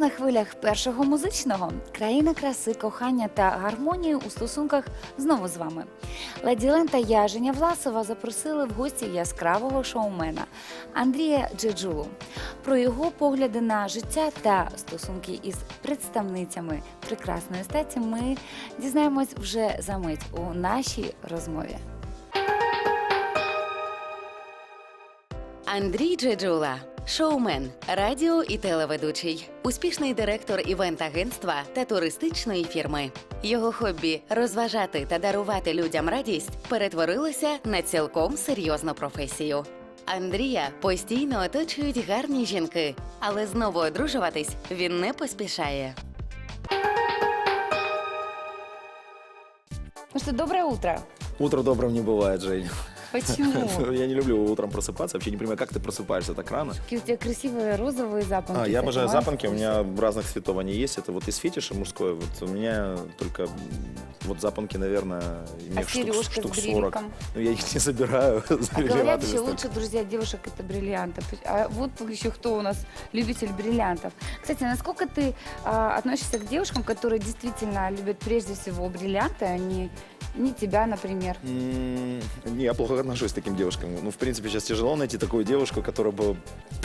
На хвилях першого музичного. Країна краси, кохання та гармонії у стосунках знову з вами. Леді Лен та я, Женя Власова, запросили в гості яскравого шоумена Андрія Джеджулу. Про його погляди на життя та стосунки із представницями прекрасної статі ми дізнаємось вже за мить у нашій розмові. Андрій Джеджула, шоумен, радіо і телеведучий, успішний директор івент-агентства та туристичної фірми. Його хобі розважати та дарувати людям радість перетворилося на цілком серйозну професію. Андрія постійно оточують гарні жінки, але знову одружуватись він не поспішає. Ну що, доброе утро. Утро добрым не бывает, Жень. Почему? Я не люблю утром просыпаться. Вообще не понимаю, как ты просыпаешься так рано. Какие у тебя красивые розовые запонки. А, я обожаю запонки, у меня разных цветов они есть. Это вот из фетиша мужской. Вот у меня только вот запонки, наверное, А имех штук, штук с 40. бреликом? Ну, я их не собираю. А говорят, еще лучше, друзья, девушек это бриллианты. А вот еще кто у нас любитель бриллиантов. Кстати, насколько ты а, относишься к девушкам, которые действительно любят прежде всего бриллианты, а не, не тебя, например? Не, я плохо отношусь к таким девушкам. Ну, в принципе, сейчас тяжело найти такую девушку, которая бы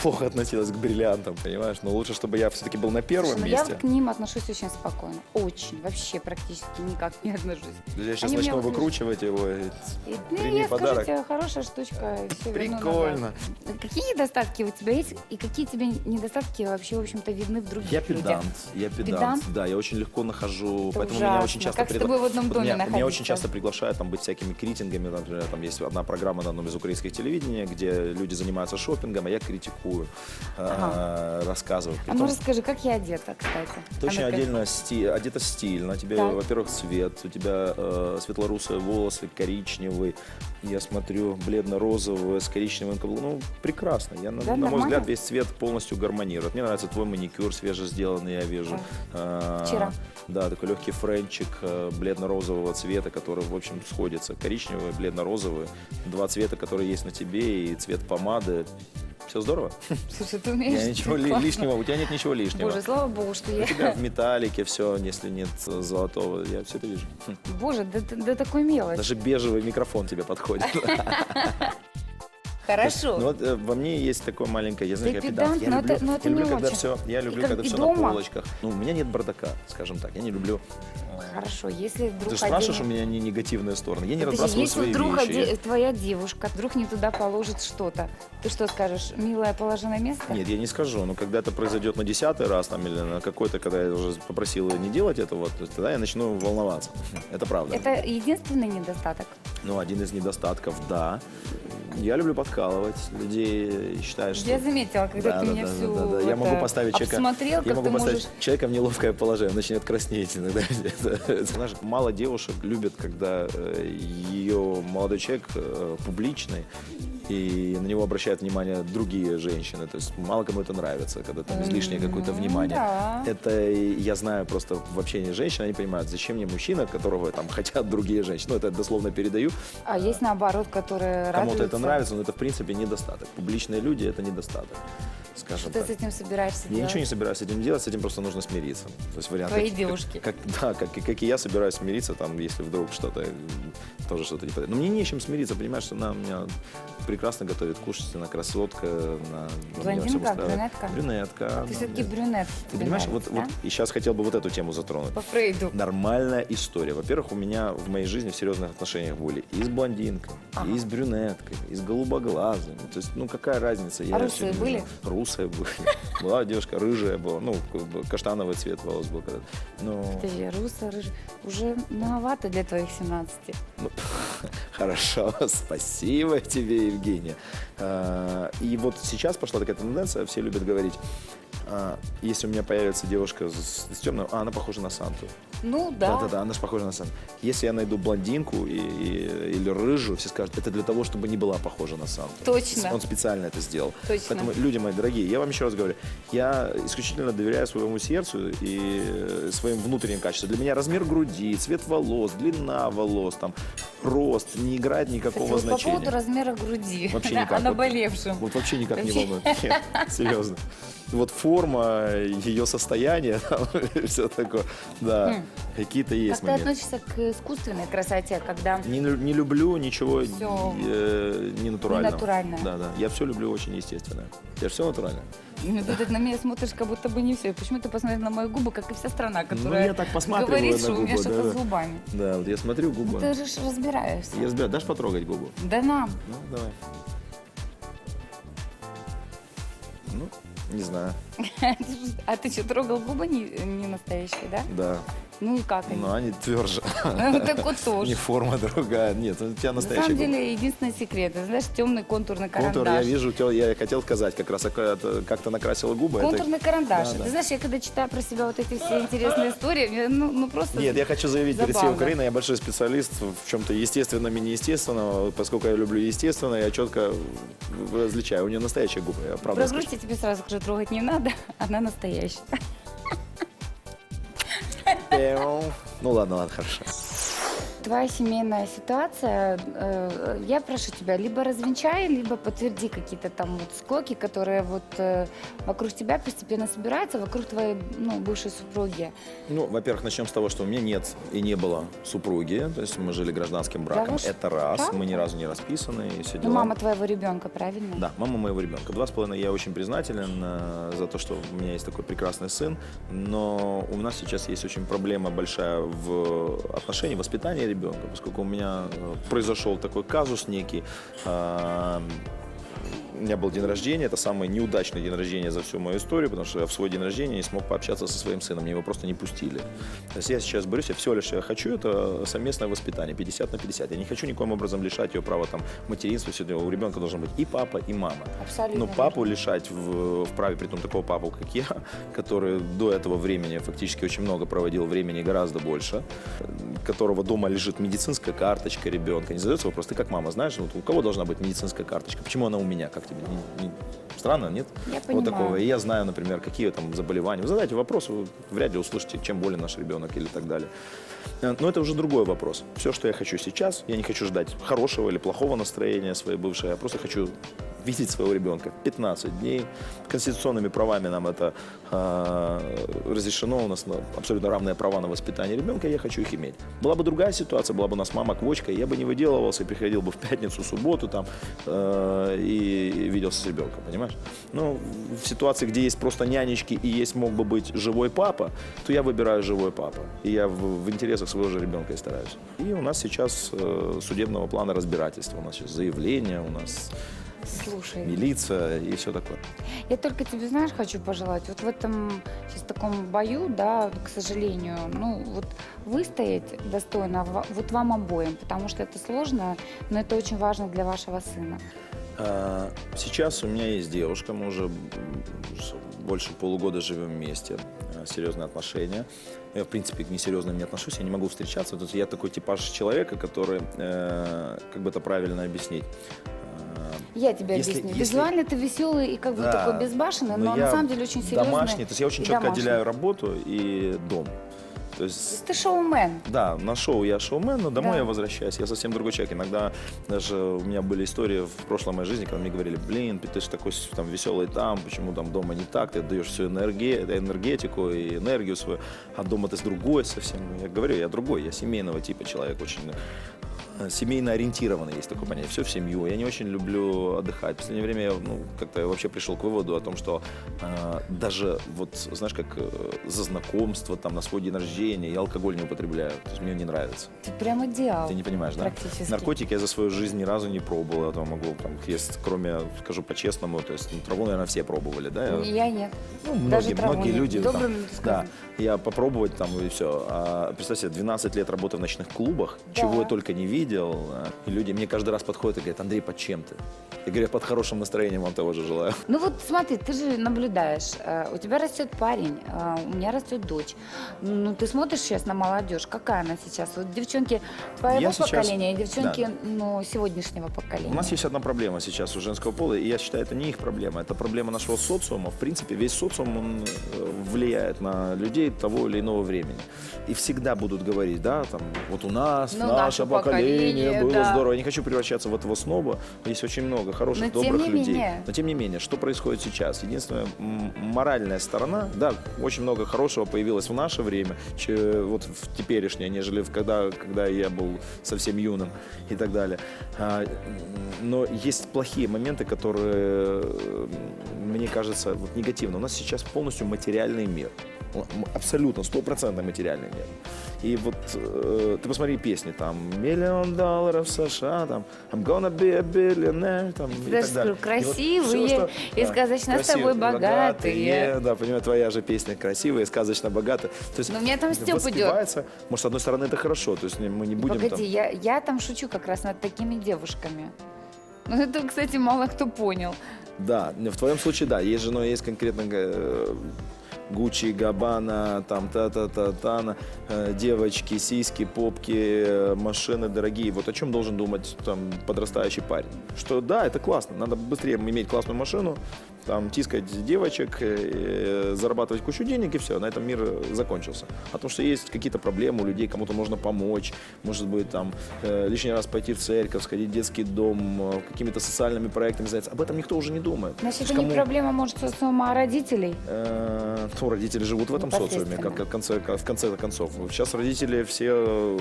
плохо относилась к бриллиантам, понимаешь? Но лучше, чтобы я все-таки был на первом Слушай, ну я месте. к ним отношусь очень спокойно. Очень. Вообще практически никак не отношусь. Я сейчас Они меня начну выкручивать его. и И, ну, Прими я скажу подарок. тебе, хорошая штучка. и верну назад. Прикольно. Какие недостатки у тебя есть и какие тебе недостатки вообще, в общем-то, видны в других Я людях? педант, я педант, Педант? да, я очень легко нахожу, Это поэтому меня ужасно. очень часто Как с тобой в одном вот доме меня, меня очень часто приглашают там быть всякими критингами, например, там есть одна программа на одном из украинских телевидения, где люди занимаются шопингом, а я критикую, э, рассказываю. А Притом ну расскажи, как я одета, кстати? ты А очень отдельно сти- одета стильно, тебе, Так. во-первых, цвет, у тебя э, светлорусые волосы, коричневый, я смотрю бледно-розовый с коричневым каблуком, ну прекрасно, я, на, Да, на мой нормально? взгляд, весь цвет полностью гармонирует. Мне нравится твой маникюр свежесделанный, я вижу. А, Вчера. Да, такой легкий френчик э, бледно-розового цвета, который, в общем, сходится. Коричневый, бледно-розовый. Два цвета, которые есть на тебе, и цвет помады. Все здорово? Слушай, ты умеешь? Я ничего ли- лишнего, у тебя нет ничего лишнего. Боже, слава богу, что У я... тебя в металлике все, если нет золотого, я все это вижу. Боже, да- да такой мелочь. Даже бежевый микрофон тебе подходит. Хорошо. Ну вот э, во мне есть такое маленькое, я знаю, Ты я педант. педант, Я но люблю, это- но это я люблю, не когда очень. все, я люблю, как когда и все дома. на полочках. Ну, у меня нет бардака, скажем так. Я не люблю. э, Хорошо, если вдруг Ты же спрашиваешь у один- меня не негативные стороны. Я не Подожди, разбрасываю если свои вдруг вещи. оде- твоя девушка вдруг не туда положит что-то, ты что скажешь, милая, положи на место? Нет, я не скажу. Но когда это произойдет на десятый раз там, или на какой-то, когда я уже попросил ее не делать этого, то тогда я начну волноваться. Это правда. Это единственный недостаток. Ну, один из недостатков, да. Я люблю подкалывать людей считаю, что... Я заметила, когда Да, ты да, меня да, всю да, да. Я это, могу поставить человека... обсмотрел, я могу поставить можешь... человека в неловкое положение, он начнет краснеть иногда. Знаешь, мало девушек любят, когда э, ее молодой человек э, публичный, и на него обращают внимание другие женщины. То есть мало кому это нравится, когда там излишнее какое-то внимание. да. Это я знаю просто в общении с женщиной, они понимают, зачем мне мужчина, которого там хотят другие женщины. Ну, это я дословно передаю. А есть наоборот, которые Кому-то это нравится, но это, в принципе, недостаток. Публичные люди – это недостаток, скажем Что ты так. с этим собираешься Я делать? ничего не собираюсь с этим делать, с этим просто нужно смириться. То есть вариант, Твои как- девушки. Как, да, как, и- как и я собираюсь смириться, там, если вдруг что-то, тоже что-то не подойдет. Но мне не с чем смириться, понимаешь, что она у меня прекрасно готовит кушать, она красотка. Она, Блондинка, устраивает. брюнетка? Брюнетка. Ты все-таки мне- брюнет. Ты тебе понимаешь, нравится, вот, вот и сейчас хотел бы вот эту тему затронуть. По Фрейду. Нормальная история. Во-первых, у меня в моей жизни в серьезных отношениях были и с блондинкой, Ага. и с брюнеткой, и с голубоглазыми. То есть, ну какая разница? Я русые были? знаю. Русые были. Была девушка рыжая была, ну, как бы каштановый цвет волос был когда Ну, Подожди, руса, рыжий. Уже многовато для твоих 17. ну, хорошо, спасибо тебе, Евгения. А, И вот сейчас пошла такая тенденция, все любят говорить, а, если у меня появится девушка с, с темным, а она похожа на Санту. Ну да. Да-да-да, она же похожа на Санту. Если я найду блондинку и, и- или рыжую, все скажут, это для того, чтобы не была похожа на Санту. Точно. Он специально это сделал. Точно. Поэтому, люди мои дорогие, я вам еще раз говорю, я исключительно доверяю своему сердцу и э, своим внутренним качествам. Для меня размер груди, цвет волос, длина волос, там, рост не играет Кстати, никакого вот по значения. поводу размера груди. Вообще О никак. Вот- наболевшем. Вот вообще никак не Вообще. волнует. Нет, Серьезно. вот форма, ее состояние, все такое, да, Хм. какие-то есть Как ты моменты. относишься к искусственной красоте, когда Не, не люблю ничего э, не натурального. ненатуральное? Да, да. Я все люблю очень естественно. Я все натурально. ну, ты так на меня смотришь, как будто бы не все. Почему ты посмотришь на мои губы, как и вся страна, которая Ну, я так посматриваю говорит, на что у меня губы, что-то да, с да. зубами. Да, вот я смотрю Ну, губы. ты же ж разбираешься. Я разбираю. Дашь потрогать губу? Да на. Ну, давай. Ну, не знаю. А ты что, трогал губы не, не настоящие, да? Да. Ну и как они? Но они тверже. Ну, так вот Не тоже. форма другая. Нет, у тебя На настоящий самом деле, единственный секрет, знаешь, темный контурный карандаш. Контур я вижу, я хотел сказать, как раз а это как то накрасила губы. это- Контурный карандаш. Да, да. Ты знаешь, я когда читаю про себя вот эти все интересные истории, мне, ну, ну просто... Нет, я хочу заявить перед всей Забавно. Украиной, я большой специалист в чем-то естественном и неестественном. Поскольку я люблю естественное, я четко различаю. У нее настоящие губы, я правда Про скажу. грудь я тебе сразу скажу, трогать не надо, она настоящая. Ну ладно, ладно, хорошо. Твоя семейная ситуация, э, я прошу тебя, либо развенчай, либо подтверди какие-то там вот склоки, которые вот э, вокруг тебя постепенно собираются, вокруг твоей ну, бывшей супруги. Ну, во-первых, начнем с того, что у меня нет и не было супруги. То есть мы жили гражданским браком. вы ж- Это раз. правда? Мы ни разу не расписаны и все Ну, дела. мама твоего ребенка, правильно? Да, мама моего ребенка. Два с половиной я очень признателен э, за то, что у меня есть такой прекрасный сын, но у нас сейчас есть очень проблема большая в отношении воспитания ребенка, поскольку у меня э, произошел такой казус некий. Э, у меня был день рождения, это самый неудачный день рождения за всю мою историю, потому что я в свой день рождения не смог пообщаться со своим сыном, мне его просто не пустили. То есть я сейчас борюсь, я все лишь я хочу, это совместное воспитание, 50 на 50. Я не хочу никоим образом лишать ее права там материнства, все у ребенка должен быть и папа, и мама. Абсолютно. Но папу лишать в, в праве, при том такого папу, как я, который до этого времени фактически очень много проводил времени, гораздо больше, которого дома лежит медицинская карточка ребенка. Не задается вопрос, ты как мама знаешь, вот у кого должна быть медицинская карточка? Почему она у меня? Как тебе? Не- не- Странно, нет? Я Вот понимаю. такого. И я знаю, например, какие там заболевания. Вы задайте вопрос, вы вряд ли услышите, чем болен наш ребенок или так далее. Э, Но это уже другой вопрос. Все, что я хочу сейчас, я не хочу ждать хорошего или плохого настроения своей бывшей, я просто хочу видеть своего ребенка 15 дней. Конституционными правами нам это э, разрешено, у нас ну, абсолютно равные права на воспитание ребенка, я хочу их иметь. Была бы другая ситуация, была бы у нас мама квочка, я бы не выделывался и приходил бы в пятницу, субботу там э, и виделся с ребенком, понимаешь? Ну, в ситуации, где есть просто нянечки и есть мог бы быть живой папа, то я выбираю живой папа. И я в, в интересах своего же ребенка и стараюсь. И у нас сейчас э, судебного плана разбирательства, у нас сейчас заявление, у нас Слушай, милиция и все такое. Я только тебе, знаешь, хочу пожелать, вот в этом сейчас таком бою, да, к сожалению, ну вот выстоять достойно вот вам обоим, потому что это сложно, но это очень важно для вашего сына. А, Сейчас у меня есть девушка, мы уже больше полугода живем вместе, а, серьезные отношения. Я, в принципе, к несерьезным не отношусь, я не могу встречаться. То есть я такой типаж человека, который, э, как бы это правильно объяснить, Я тебе Если- объясню. если- Визуально ты веселый и как бы Да, такой безбашенный, но, я на самом деле очень серьезный. Домашний, то есть я очень четко домашний. отделяю работу и дом. То То есть Ты шоумен. Да, на шоу я шоумен, но домой Да. я возвращаюсь. Я совсем другой человек. Иногда даже у меня были истории в прошлой моей жизни, когда мне говорили, блин, ты же такой там веселый там, почему там дома не так, ты даешь всю энерге- энергетику и энергию свою, а дома ты с другой совсем. Я говорю, я другой, я семейного типа человек, очень э, семейно ориентированный, есть такое понятие, все в семью. Я не очень люблю отдыхать. В последнее время я ну, как-то вообще пришел к выводу о том, что э, даже вот, знаешь, как э, за знакомство, там, на свой день рождения я алкоголь не употребляю. То есть мне не нравится. Ты прям идеал. Ты не понимаешь, да? Практически. Наркотики я за свою жизнь ни разу не пробовал. Я могу там есть, кроме, скажу по-честному, то есть ну, траву, наверное, все пробовали, да? Я- Я нет. ну, Даже многие, траву многие нет. люди. Добрым там, да, я попробовать там и все. А, представь себе, 12 лет работы в ночных клубах, Да. чего я только не видел. А, И люди мне каждый раз подходят и говорят, Андрей, под чем ты? Я говорю, я под хорошим настроением вам того же желаю. Ну вот смотри, ты же наблюдаешь, э, у тебя растет парень, э, у меня растет дочь. Ну ты смотришь сейчас на молодежь, какая она сейчас? Вот девчонки твоего Я сейчас- поколения и девчонки ну, сегодняшнего поколения. У нас есть одна проблема сейчас у женского пола, и я считаю, это не их проблема, это проблема нашего социума. В принципе, весь социум он э, влияет на людей того или иного времени. И всегда будут говорить, да, там, вот у нас, Ну, наше поколение, настроение, было да. здорово. Я не хочу превращаться в этого сноба. Есть очень много хороших, Но добрых людей. менее. Но тем не менее, что происходит сейчас? Единственная моральная сторона, да, очень много хорошего появилось в наше время, че- вот в теперешнее, нежели в когда, когда я был совсем юным и так далее. А, но есть плохие моменты, которые, мне кажется, вот негативно. У нас сейчас полностью материальный мир. Абсолютно, стопроцентно материальный мир. И вот э, ты посмотри песни, там, миллион долларов США, там, I'm gonna be a billionaire, там, и так далее. красивые всё, что- и сказочно с тобой богатые. Да, понимаю, твоя же песня красивая, сказочно богатая. То есть Но у меня там Стёп идет. Может, с одной стороны, это хорошо, то есть мы не будем Погоди, там... я, я там шучу как раз над такими девушками. Ну, это, кстати, мало кто понял. Да, в твоем случае, да, есть же, но есть конкретно э, Гуччи, Габана, там та-та-та-та, э, девочки, сиськи, попки, э, машины дорогие. Вот о чем должен думать там подрастающий парень? Что да, это классно, надо быстрее иметь классную машину, там тискать девочек, э, зарабатывать кучу денег и все, на этом мир э, закончился. А то, что есть какие-то проблемы у людей, кому-то нужно помочь, может быть, там э, лишний раз пойти в церковь, сходить в детский дом, э, какими-то социальными проектами заняться, об этом никто уже не думает. Значит, То это не проблема, может, социума родителей? Э, ну, родители живут в этом социуме, как, как в конце, как в конце концов. Сейчас родители все э,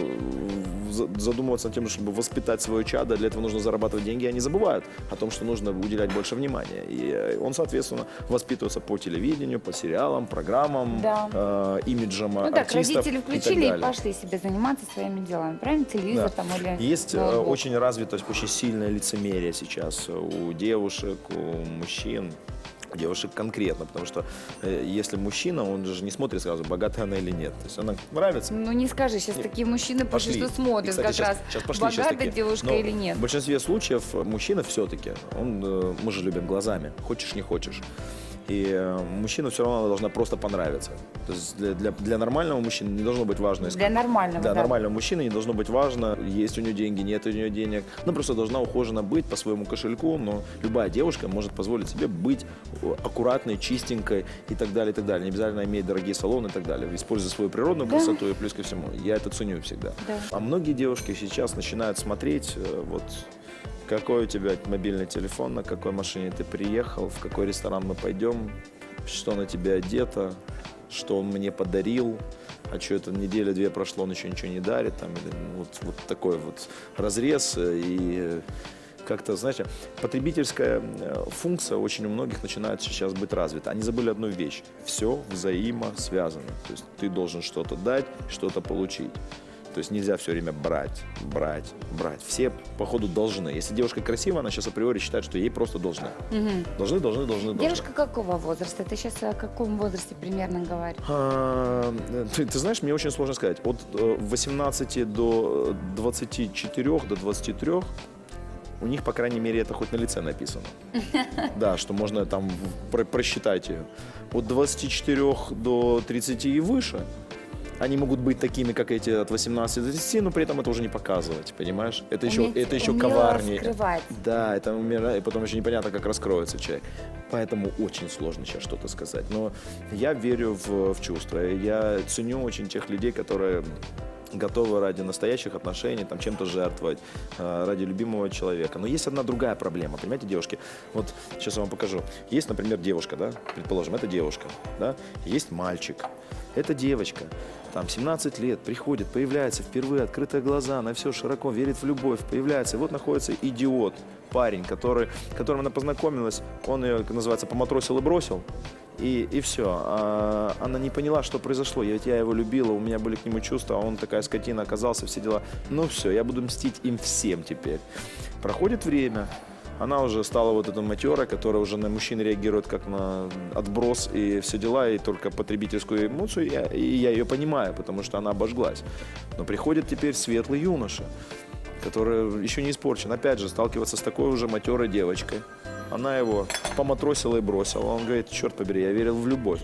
за- задумываются над тем, чтобы воспитать свое чадо, для этого нужно зарабатывать деньги, они забывают о том, что нужно уделять больше внимания. И э, он, соответственно, воспитывается по телевидению, по сериалам, программам, Да. э, имиджам Ну так, артистов родители и так включили и, далее. пошли себе заниматься своими делами. Правильно? Телевизор Да. там или Есть э, ноутбук. очень развито, очень сильное лицемерие сейчас у девушек, у мужчин. Девушек конкретно, потому что э, если мужчина, он же не смотрит сразу, богатая она или нет. То есть она нравится. Ну не скажи, сейчас такие мужчины пошли, что смотрят И, кстати, как щас- раз, щас пошли богатая такие. девушка Но или нет. В большинстве случаев мужчина все-таки, он, э, мы же любим глазами, хочешь не хочешь. И э, мужчина все равно должна просто понравиться. То есть для, для, для нормального мужчины не должно быть важно, Для нормального, да, нормального мужчины не должно быть важно, есть у нее деньги, нет у нее денег. Она просто должна ухоженно быть по своему кошельку, но любая девушка может позволить себе быть аккуратной, чистенькой и так далее, и так далее. Не обязательно иметь дорогие салоны и так далее. Используя свою природную Да. красоту и плюс ко всему. Я это ценю всегда. Да. А многие девушки сейчас начинают смотреть, э, вот какой у тебя мобильный телефон, на какой машине ты приехал, в какой ресторан мы пойдем, что на тебе одето, что он мне подарил, а что это неделя-две прошло, он еще ничего не дарит, там, вот, вот такой вот разрез э, и э, как-то, знаете, потребительская э, функция очень у многих начинает сейчас быть развита. Они забыли одну вещь. Все взаимосвязано. То есть ты должен что-то дать, что-то получить. То есть нельзя все время брать, брать, брать. Все, походу, должны. Если девушка красивая, она сейчас априори считает, что ей просто должны. Должны, должны, должны, должны. Девушка какого возраста? Ты сейчас о каком возрасте примерно говоришь? А, Ты, ты знаешь, мне очень сложно сказать. От э, 18 до 24, до 23 у них, по крайней мере, это хоть на лице написано. Да, что можно там про- просчитать ее. От 24 до 30 и выше они могут быть такими, как эти от 18 до 30, но при этом это уже не показывать, понимаешь? Это еще, Уметь- это еще коварнее. скрывать. Да, это умирает, и потом еще непонятно, как раскроется человек. Поэтому очень сложно сейчас что-то сказать. Но я верю в, в чувства. Я ценю очень тех людей, которые готовы ради настоящих отношений там чем-то жертвовать, э, ради любимого человека. Но есть одна другая проблема, понимаете, девушки? Вот сейчас я вам покажу. Есть, например, девушка, да, предположим, это девушка, да, есть мальчик, это девочка, там 17 лет, приходит, появляется впервые, открытые глаза, на все широко, верит в любовь, появляется. И вот находится идиот, парень, который, которым она познакомилась, он ее, как называется, поматросил и бросил. И, и все. А, она не поняла, что произошло. Я, ведь я его любила, у меня были к нему чувства, а он такая скотина оказался, все дела. Ну все, я буду мстить им всем теперь. Проходит время, она уже стала вот этой матерой, которая уже на мужчин реагирует как на отброс и все дела, и только потребительскую эмоцию, я, и я ее понимаю, потому что она обожглась. Но приходит теперь светлый юноша, который еще не испорчен. Опять же, сталкиваться с такой уже матерой девочкой. Она его поматросила и бросила. Он говорит, черт побери, я верил в любовь.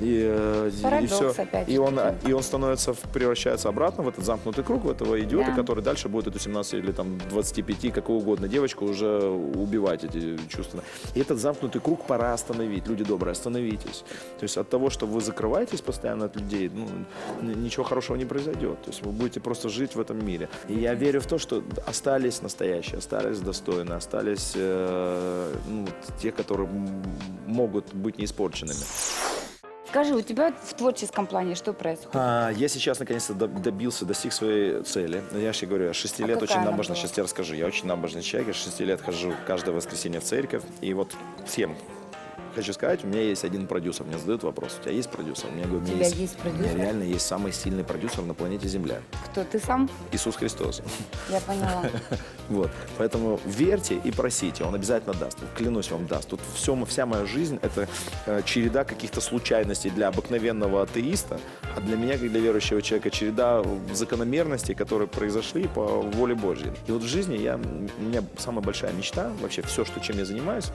И, э, и Парадокс все. опять И он, и он становится, превращается обратно в этот замкнутый круг, в этого идиота, Да. который дальше будет эту 17 или там 25, какого угодно девочку уже убивать эти чувства. И этот замкнутый круг пора остановить. Люди добрые, остановитесь. То есть от того, что вы закрываетесь постоянно от людей, ну, ничего хорошего не произойдет. То есть вы будете просто жить в этом мире. И я верю в то, что остались настоящие, остались достойные, остались э, ну, те, которые могут быть не испорченными. Скажи, у тебя в творческом плане что происходит? А, я сейчас наконец-то до- добился, достиг своей цели. Я же говорю, я с 6 А лет очень набожно, была? сейчас тебе расскажу. Я очень набожный человек, я с 6 лет хожу каждое воскресенье в церковь. И вот всем хочу сказать, у меня есть один продюсер. Мне задают вопрос, у тебя есть продюсер? У меня, говорю, У меня тебя есть, есть у меня продюсер? реально есть самый сильный продюсер на планете Земля. Кто ты сам? Иисус Христос. Я поняла. Вот. Поэтому верьте и просите, он обязательно даст. Клянусь, вам даст. Тут все, вся моя жизнь – это э, череда каких-то случайностей для обыкновенного атеиста, а для меня, как для верующего человека, череда закономерностей, которые произошли по воле Божьей. И вот в жизни я, у меня самая большая мечта, вообще все, что, чем я занимаюсь,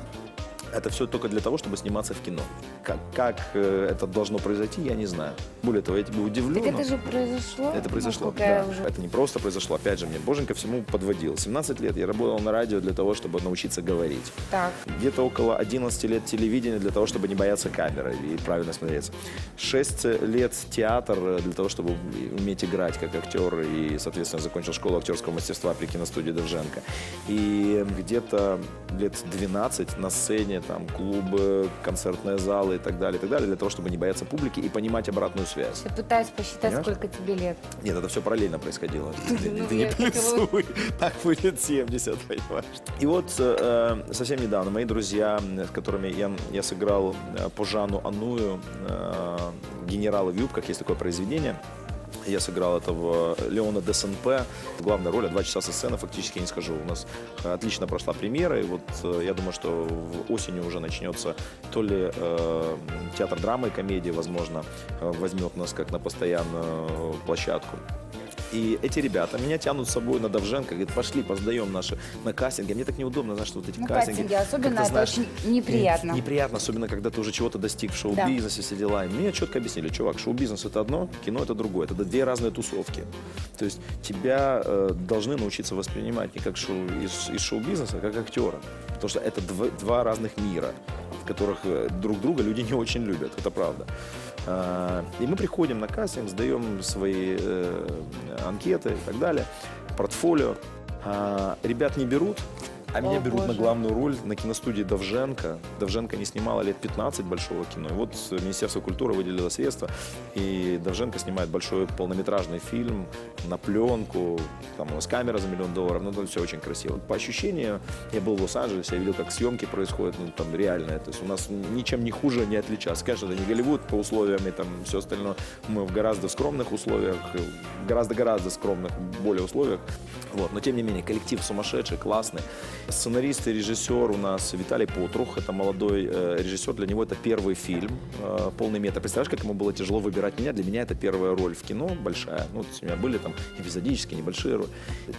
это все только для того, чтобы сниматься в кино. Как, как э, это должно произойти, я не знаю. Более того, я тебе удивлю. Так но- это же произошло? это произошло, насколько я да. уже- Это не просто произошло. Опять же, мне Боженька всему подводил. 17 лет я работал на радио для того, чтобы научиться говорить. Так. Где-то около 11 лет телевидения для того, чтобы не бояться камеры и правильно смотреться. 6 лет театр э, для того, чтобы уметь играть как актер. И, соответственно, закончил школу актерского мастерства при киностудии Довженко. И где-то лет 12 на сцене, там, клубы, концертные залы и так далее, и так далее, для того, чтобы не бояться публики и понимать обратную связь. Я пытаюсь посчитать, Понимаешь? сколько тебе лет. Нет, это все параллельно происходило. Ты, Ну, ты не плюсуй. Так будет 70, понимаешь? И вот э, совсем недавно мои друзья, с которыми я, сыграл э, по Жанну Аную э, «Генералы в юбках», есть такое произведение. Я сыграл это в Леона ДСНП. Главная роль, а два часа со сцены фактически я не скажу. У нас э, отлично прошла премьера, и вот э, я думаю, что в осенью уже начнется то ли э, театр драмы и комедии, возможно, э, возьмет нас как на постоянную площадку. И эти ребята меня тянут с собой на Довженко, говорят, пошли, поздаем наши на кастинге. Мне так неудобно, знаешь, что вот эти Ну, кастинги. кастинги, особенно это знаешь, очень неприятно. Неприятно, особенно когда ты уже чего-то достиг в шоу-бизнесе, все дела. И мне четко объяснили, чувак, шоу-бизнес это одно, кино это другое. Это две разные тусовки. То есть тебя э, должны научиться воспринимать не как шоу, из, из шоу-бизнеса, а как актера. Потому что это дв- два разных мира, в которых э, друг друга люди не очень любят. Это правда. А, И мы приходим на кастинг, сдаем свои э, анкеты и так далее, портфолио. А, Ребят не берут, а меня О, берут на боже. главную роль на киностудии Довженко. Довженко не снимала лет 15 большого кино. И вот Министерство культуры выделило средства, и Довженко снимает большой полнометражный фильм на пленку. Там у нас камера за миллион долларов, ну, это все очень красиво. По ощущению, я был в Лос-Анджелесе, я видел, как съемки происходят, ну, там реально. То есть у нас ничем не хуже, не отличается. Конечно, это не Голливуд по условиям и там все остальное. Мы в гораздо скромных условиях, гораздо-гораздо скромных, более условиях. Вот. Но тем не менее, коллектив сумасшедший, классный. Сценарист и режиссер у нас Виталий Потрух. Это молодой э, режиссер. Для него это первый фильм, э, полный метр. Представляешь, как ему было тяжело выбирать меня? Для меня это первая роль в кино, большая. Ну, у меня были там эпизодические, небольшие роли.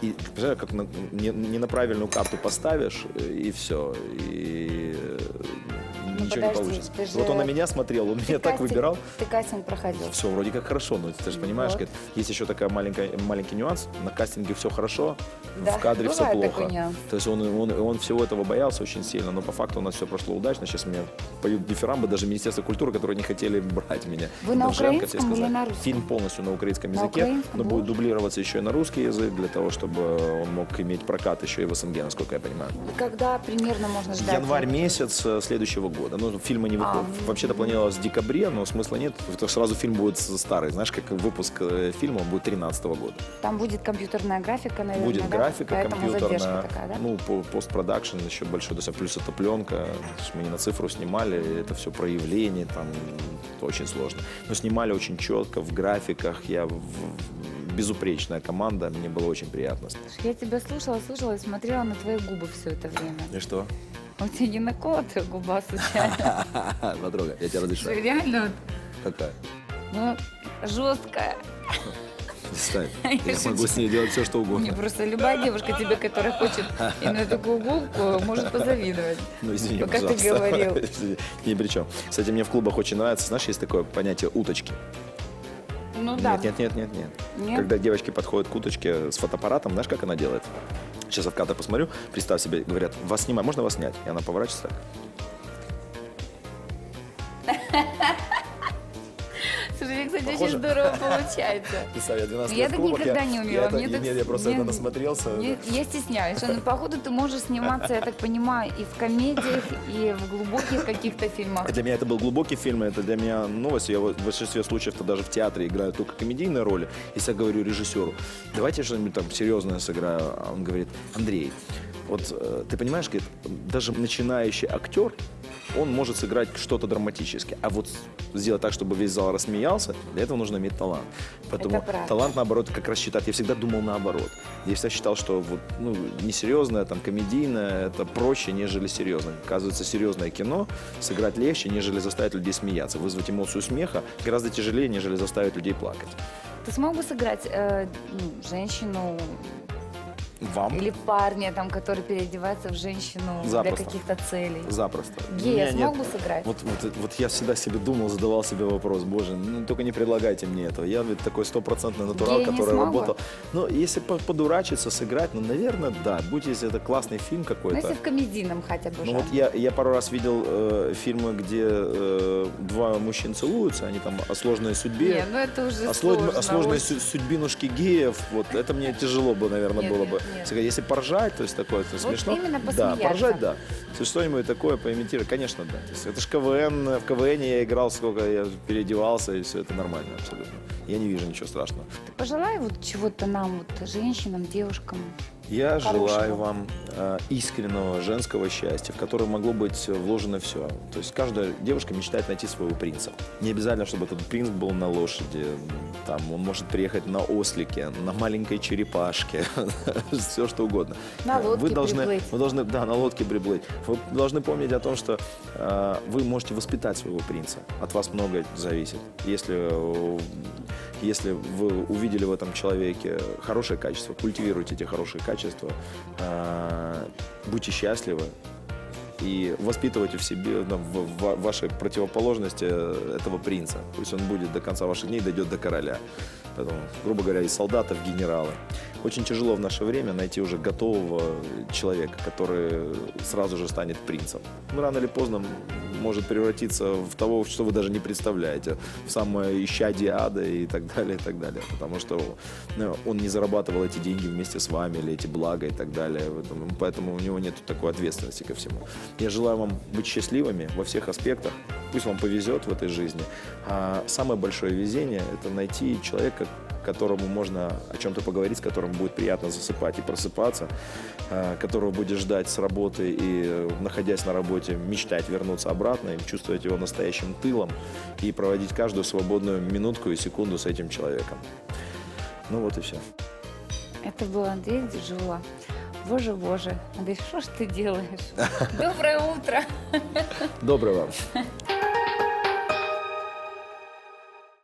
И представляешь, как на- не, не на правильную карту поставишь, э, и все. И Ну, ничего не подожди, получится. ты же- Вот он на меня смотрел, он Ты меня так кастинг- выбирал. Ты кастинг проходил. Все вроде как хорошо, но ты же понимаешь, Вот. есть еще такая маленькая, маленький нюанс. На кастинге все хорошо, Да, в кадре все бывает плохо. такой нюанс. То есть он, он, он всего этого боялся очень сильно, но по факту у нас все прошло удачно. Сейчас меня поют дифирамбы, даже Министерство культуры, которые не хотели брать меня. Вы на Довженко, все украинском или на русском? Фильм полностью на украинском На языке, украинском, но будет дублироваться еще и на русский язык, для того, чтобы он мог иметь прокат еще и в СНГ, насколько я понимаю. Когда примерно можно ждать? Январь месяц э, следующего года. Ну, фильмы не выходят. А, Вообще-то планировалось в декабре, но смысла нет. потому что сразу фильм будет старый. Знаешь, как выпуск э, фильма, он будет 13 года. Там будет компьютерная графика, наверное, будет да? графика Поэтому компьютерная. такая, да? Ну, по- постпродакшн еще большой. То есть, плюс это пленка. То есть Мы не на цифру снимали, это все проявление, там это очень сложно. Но снимали очень четко, в графиках. Я в- безупречная команда, мне было очень приятно. Я тебя слушала, слушала и смотрела на твои губы все это время. И что? У тебя не наколотая губа случайно? Потрогай, я тебя разрешаю. Реально, Какая? ну, жесткая. Перестань. Я Я могу с ней делать все, что угодно. просто любая девушка тебе, которая хочет именно такую губку, может позавидовать. Ну, извини, Пока ты пожалуйста. говорил. Ни при чем. Кстати, мне в клубах очень нравится, знаешь, есть такое понятие уточки. Ну да. Нет, нет, нет, нет, нет. Нет? Когда девочки подходят к уточке с фотоаппаратом, знаешь, как она делает? Сейчас я в кадр посмотрю, представь себе, говорят, вас снимать, можно вас снять? И она поворачивается так. Слушай, кстати, Похоже? очень здорово получается. Представь, я 12 Я лет в так клубах, никогда не умела. Я, это- Мне так- нет, я просто мне- это насмотрелся. Я, я стесняюсь. Ну, походу, ты можешь сниматься, я так понимаю, и в комедиях, и в глубоких каких-то фильмах. Для меня это был глубокий фильм, это для меня новость. Я вот в большинстве случаев-то даже в театре играю только комедийные роли. Если я говорю режиссеру, давайте я что-нибудь там серьезное сыграю. А он говорит, Андрей, вот э, ты понимаешь, говорит, даже начинающий актер, он может сыграть что-то драматическое. А вот сделать так, чтобы весь зал рассмеялся, для этого нужно иметь талант. Поэтому талант, наоборот, как раз считать. Я всегда думал наоборот. Я всегда считал, что вот, ну, несерьезное, там, комедийное, это проще, нежели серьезное. Оказывается, серьезное кино сыграть легче, нежели заставить людей смеяться. Вызвать эмоцию смеха гораздо тяжелее, нежели заставить людей плакать. Ты смог бы сыграть э, ну, женщину Вам? или парня, там, который переодевается в женщину Запросто. для каких-то целей? Запросто. Гея Не, смог бы сыграть? Вот, вот, вот я всегда себе думал, задавал себе вопрос, боже, ну только не предлагайте мне этого. Я ведь такой стопроцентный натурал, Гея который работал. Ну, если по- подурачиться, сыграть, ну, наверное, да. Будь если это классный фильм Ну, какой-то. если в комедийном хотя бы Ну вот я, я пару раз видел э, фильмы, где э, два мужчин целуются, они там о сложной судьбе, Не, ну это уже о, сло- сложно. о сложной очень. су- судьбинушке геев. Вот это мне тяжело бы, наверное, Нет, было нет, бы. Сказать, Если поржать, то есть такое, то Вот смешно. именно да, посмеяться. поржать, да. Есть что-нибудь такое поимитировать, конечно, да. То есть это же КВН, в КВН я играл, сколько я переодевался, и все это нормально абсолютно. Я не вижу ничего страшного. Ты пожелай вот чего-то нам, вот, женщинам, девушкам. Я Хорошего. желаю вам э, искреннего женского счастья, в которое могло быть вложено все. То есть каждая девушка мечтает найти своего принца. Не обязательно, чтобы этот принц был на лошади. Там он может приехать на ослике, на маленькой черепашке, все что угодно. На лодке вы должны, приплыть. вы должны, да, на лодке приплыть. Вы должны помнить о том, что э, вы можете воспитать своего принца. От вас многое зависит. Если э, если вы увидели в этом человеке хорошее качество, культивируйте эти хорошие качества, э, будьте счастливы и воспитывайте в себе, в вашей противоположности э, этого принца. Пусть он будет до конца ваших дней, дойдет до короля. Поэтому, грубо говоря, из солдатов генералы. Очень тяжело в наше время найти уже готового человека, который сразу же станет принцем. Ну, рано или поздно может превратиться в того, что вы даже не представляете, в самое исчадие ада и так далее, и так далее. Потому что ну, он не зарабатывал эти деньги вместе с вами или эти блага и так далее. Поэтому, у него нет такой ответственности ко всему. Я желаю вам быть счастливыми во всех аспектах. Пусть вам повезет в этой жизни. А самое большое везение – это найти человека, которому можно о чем-то поговорить, с которым будет приятно засыпать и просыпаться, э, которого будешь ждать с работы и, э, находясь на работе, мечтать вернуться обратно и чувствовать его настоящим тылом и проводить каждую свободную минутку и секунду с этим человеком. Ну вот и все. Это был Андрей Дзюжула. Боже, боже, Андрей, что ж ты делаешь? Доброе утро. Доброго вам.